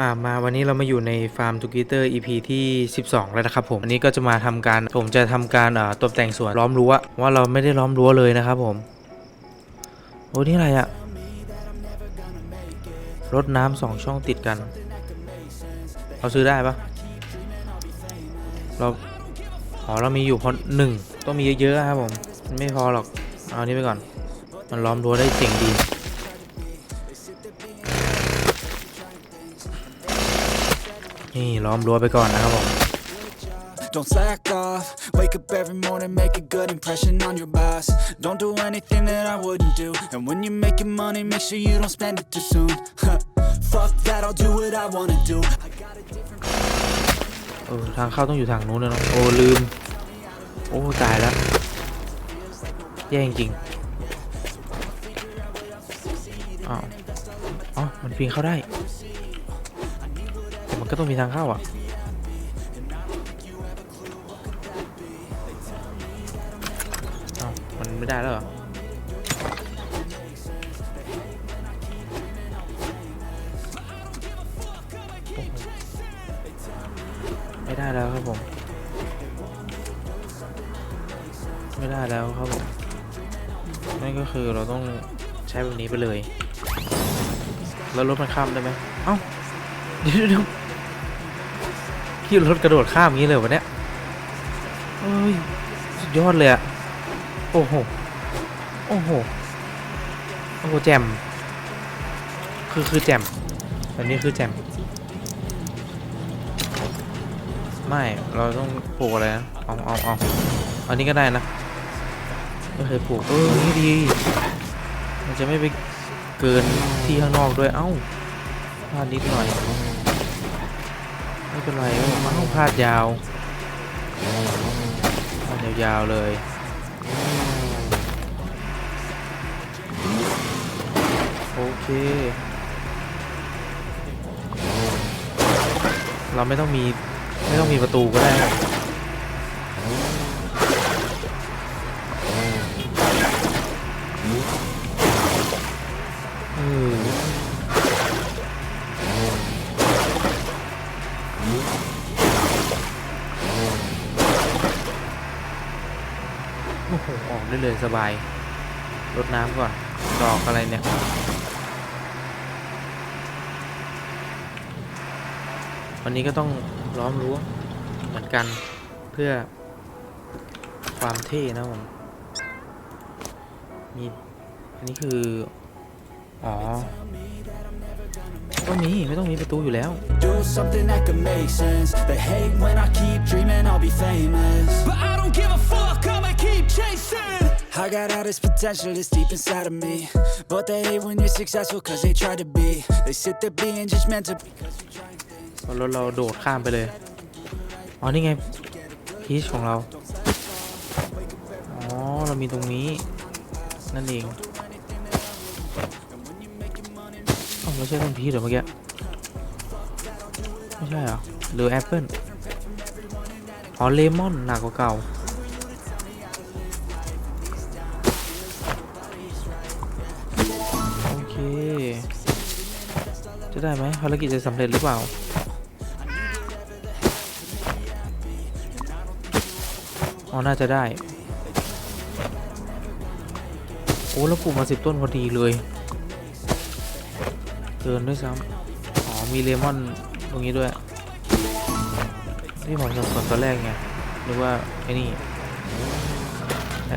อ่ามาวันนี้เรามาอยู่ในฟาร์มทูกิเตอร์ EP ที่ 12 แล้วนะครับผมอันนี้ก็จะมาทำการผมจะทำการอ่าตกแต่งสวนล้อมรั้วว่าเราไม่ได้ล้อมรั้วเลยนะครับผมโอ้นี่อะไรอะรถน้ำสองช่องติดกัน เราซื้อได้ปะเราอ๋อเรามีอยู่พอหนึ่งต้องมีเยอะๆครับผมไม่พอหรอกเอาอันนี้ไปก่อน มันล้อมรั้วได้เจ๋งดี ล้อมรั้วไปก่อนนะครับผม Don't slack off. Wake up every morning, make a good impression on your boss. Don't do anything that I wouldn't do. And when you're making money, make sure you don't spend it too soon. Fuck that, I'll do what I wanna do. I got a different เออทางเข้าต้องอยู่ทางนู้นนะเนาะโอ้ลืม โอ้ตายแล้วแย่จริงๆอ้าวอ๋อมันปีนเข้าได้แต่ มันก็ต้องมีทางเข้าอะอ้ามันไม่ได้แล้วเหรอไม่ได้แล้วครับผม ไม่ได้แล้วครับผม นั่นก็คือเราต้องใช้แบบนี้ไปเลย แล้วรถมันข้ามได้ไหมเอ้า เดี๋ยวเดี๋ยว พี่รถกระโดดข้ามอย่างนี้เลยวะเนี่ยเอ้ยสุดยอดเลยอะโอ้โห โอ้โห โอ้โหแจม คือคือแจมแบบนี้คือแจม ไม่ เราต้องปลูกอะไรนะ เอาเอาเอาอันนี้ก็ได้นะ ไม่เคยปลูก เออ นี่ดี มันจะไม่ไปเกินที่ข้างนอกด้วย เอ้าพลาดนิดหน่อย ไม่เป็นไรเอ้าเอ้าพลาดยาวพลาดยาวๆเลยโอเคเราไม่ต้องมี ไม่ต้องมีประตูก็ได้ ได้เลยสบายรดน้ำก่อน ดอกอะไรเนี่ย วันนี้ก็ต้องล้อมรั้วเหมือนกันเพื่อความเท่นะผมมีอันนี้คือ อ๋อไม่ต้องมีไม่ต้องมีประตูอยู่แล้ว do something that could make sense. They hate when I keep dreaming I'll be famous. But I don't give a fuck, I'ma keep chasing. I got all this potential that's deep inside of me. But they hate when you're successful cause they try to be. They sit there being judgmental because you're trying things. รถเราโดดข้ามไปเลย อ๋อ นี่ไง พีชของเรา อ๋อ เรามีตรงนี้ นั่นเองอ๋อไม่ใช่ต้นพีชเหรอเมื่อกี้ ไม่ใช่เหรอ หรือแอปเปิลอ๋อ เลมอนหนักกว่าเก่า จะได้ไหมภารกิจจะสำเร็จหรือเปล่าอ๋อน่าจะได้ โอ้แล้วปลูกมาสิบต้นพอดีเลยเกินด้วยซ้ำอ๋อมีเลมอนตรงนี้ด้วยที่ผมสับสนตอนแรกไงนึกว่าไอ้นี่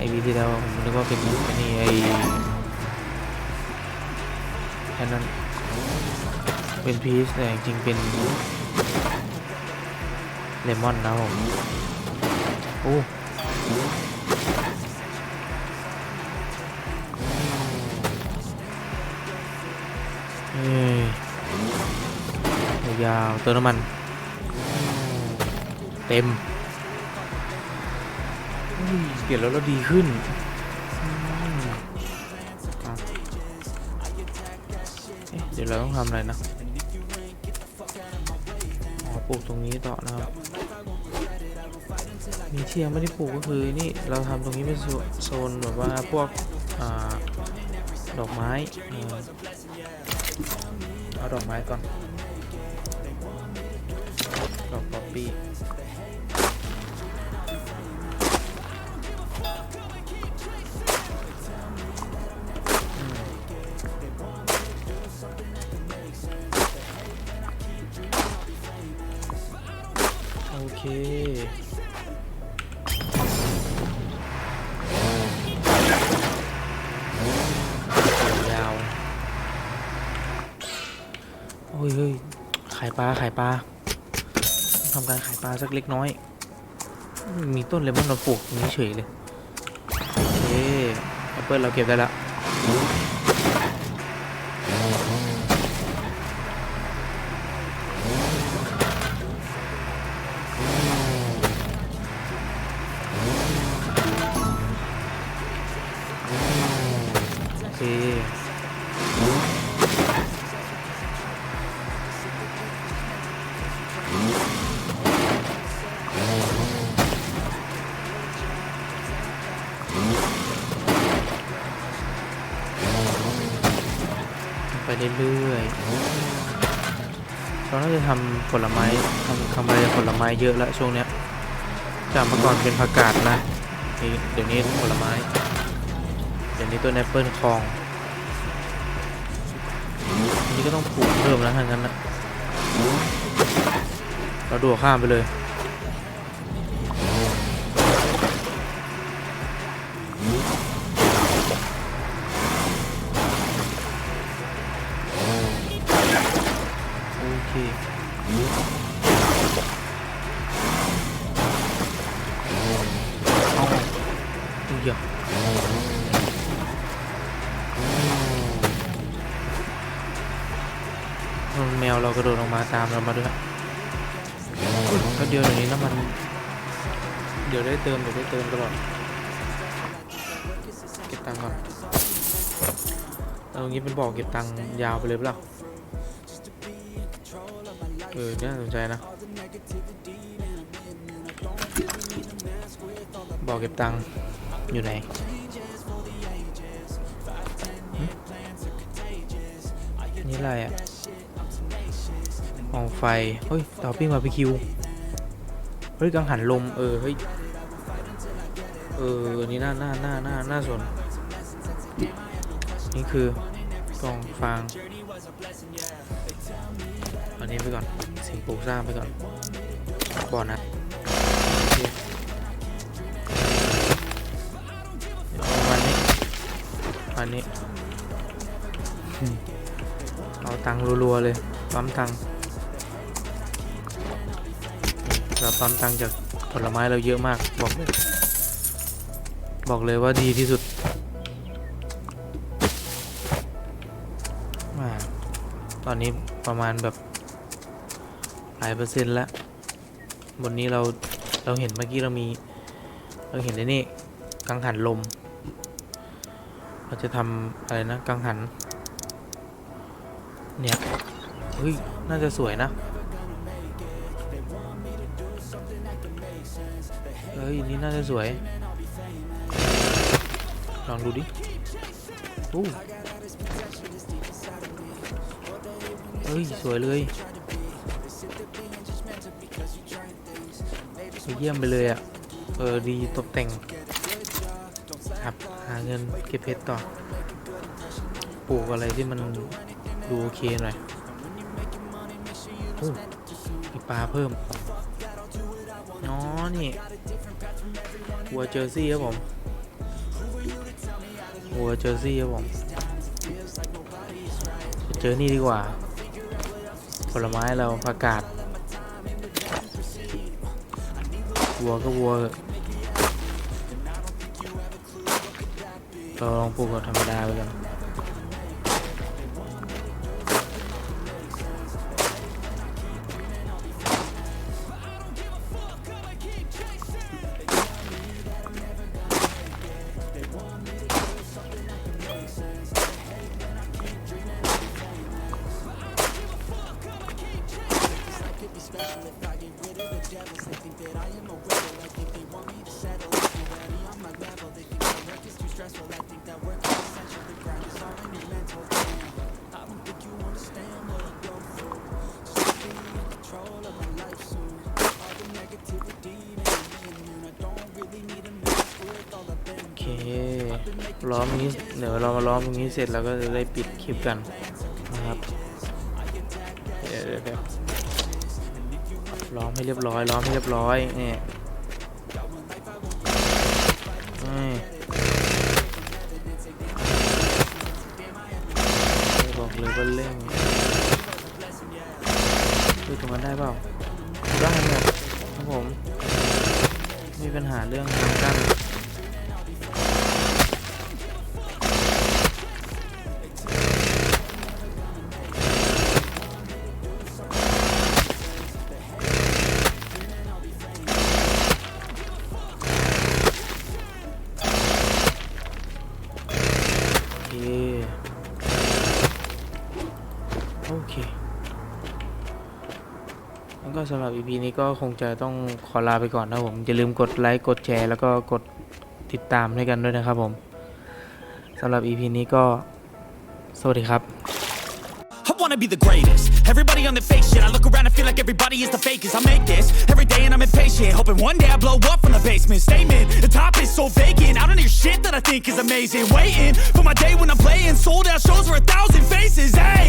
ไอวีที่แล้วผมนึกว่าเป็นไอ้นี่ไอแค่นั้น เป็นพีชแต่จริงๆเป็นเลมอนนะผมโอ้ยยาวเติมน้ำมัน เต็มเปลี่ยนแล้วแล้วดีขึ้นเดี๋ยวเราต้องทำอะไรนะ ปลูกตรงนี้ต่อนะครับมีที่ยังไม่ได้ปลูกก็คือนี่เราทำตรงนี้เป็นโซนแบบว่าพวกอดอกไม้เอาดอกไม้ก่อนดอกป๊อปปี้ โอ้ยเฮ้ยขายปลาขายปลาทำการขายปลาสักเล็กน้อย มีต้นเลมอนเราปลูกตรงนี้เฉยเลยโอเคแอปเปิลเราเก็บได้แล้ว เรื่อยๆเราน่าจะทำผลไม้ทำทำอะไรผลไม้เยอะแล้วช่วงเนี้ยจากเมื่อก่อนเป็นผักกาดนะนี่เดี๋ยวนี้ผลไม้เดี๋ยวนี้ต้นแอปเปิลคลองนี่ก็ต้องปลูกเพิ่มแล้วทางนั้นนะเราดูข้ามไปเลย วเรากระโดดลงมาตามเรามาด้วยก็เดียวเดี๋ยวนี้น้ำมัน เดี๋ยวได้เติมเดี๋ยวได้เติมตลอดเก็บตังค์ก่อนเอางี้เป็นบ่อเก็บตังค์ยาวไปเลยเปล่าเออน่าสนใจนะบอกเก็บตังค์อยู่ไหนนี่อะไรอะ มองไฟ เฮ้ยเต่อปิ้งบาร์บีคิว เฮ้ยกังหันลม เออ เฮ้ย เออนี่น่าน่าน่าน่าน่าสน นี่คือกองฟาง อันนี้ไปก่อน สิ่งปลูกสร้างไปก่อนบ่อนะโอเคเดี๋ยวประมาณนี้ประมาณนี้ เอาตังรัวๆเลย ปั๊มตังค์เราปั๊มตังค์จากผลไม้เราเยอะมากบอกเลยบอกเลยว่าดีที่สุดตอนนี้ประมาณแบบหลายเปอร์เซ็นต์แล้วบนนี้เราเราเห็นเมื่อกี้เรามี เราเห็นไอ้นี่กังหันลม เราจะทำอะไรนะกังหันเนี่ย เฮ้ย น่าจะสวยนะ เฮ้ย นี่น่าจะสวย ลองดูดิอู้เฮ้ย สวยเลยเยี่ยมไปเลยอะ เออ ดีตกแต่ง ครับ หาเงินเก็บเพชรต่อ ปลูกอะไรที่มันดูโอเคหน่อย มีปลาเพิ่ม อ๋อ นี่วัวเจอร์ซี่ครับผมวัวเจอร์ซี่ครับผมเจอนี่ดีกว่า ผลไม้เราประกาศวัวก็วัวเราลองปลูกธรรมดาไปก่อน โอเคล้อมนี้เดี๋ยวเรามาล้อมตรงนี้เสร็จแล้วก็จะได้ปิดคลิปกันนะครับเดี๋ยวเดี๋ยวล้อมให้เรียบร้อยล้อมให้เรียบร้อยนี่บอกเลยว่าเร่งดูตรงนั้นได้เปล่า หาเรื่องทางกั้น สำหรับ EP นี้ก็คงจะต้องขอลาไปก่อนนะผมอย่าลืมกดไลค์กดแชร์แล้วก็กดติดตามให้กันด้วยนะครับผมสำหรับ EP นี้ก็สวัสดีครับ I wanna be the greatest. Everybody on the fake shit. I look around and feel like everybody is the fakest. I make this every day and I'm impatient. Hoping one day I blow up from the basement. Statement, the top is so vacant. I don't hear shit that I think is amazing. Waiting for my day when I'm playing. Sold out shows for a thousand faces. Hey!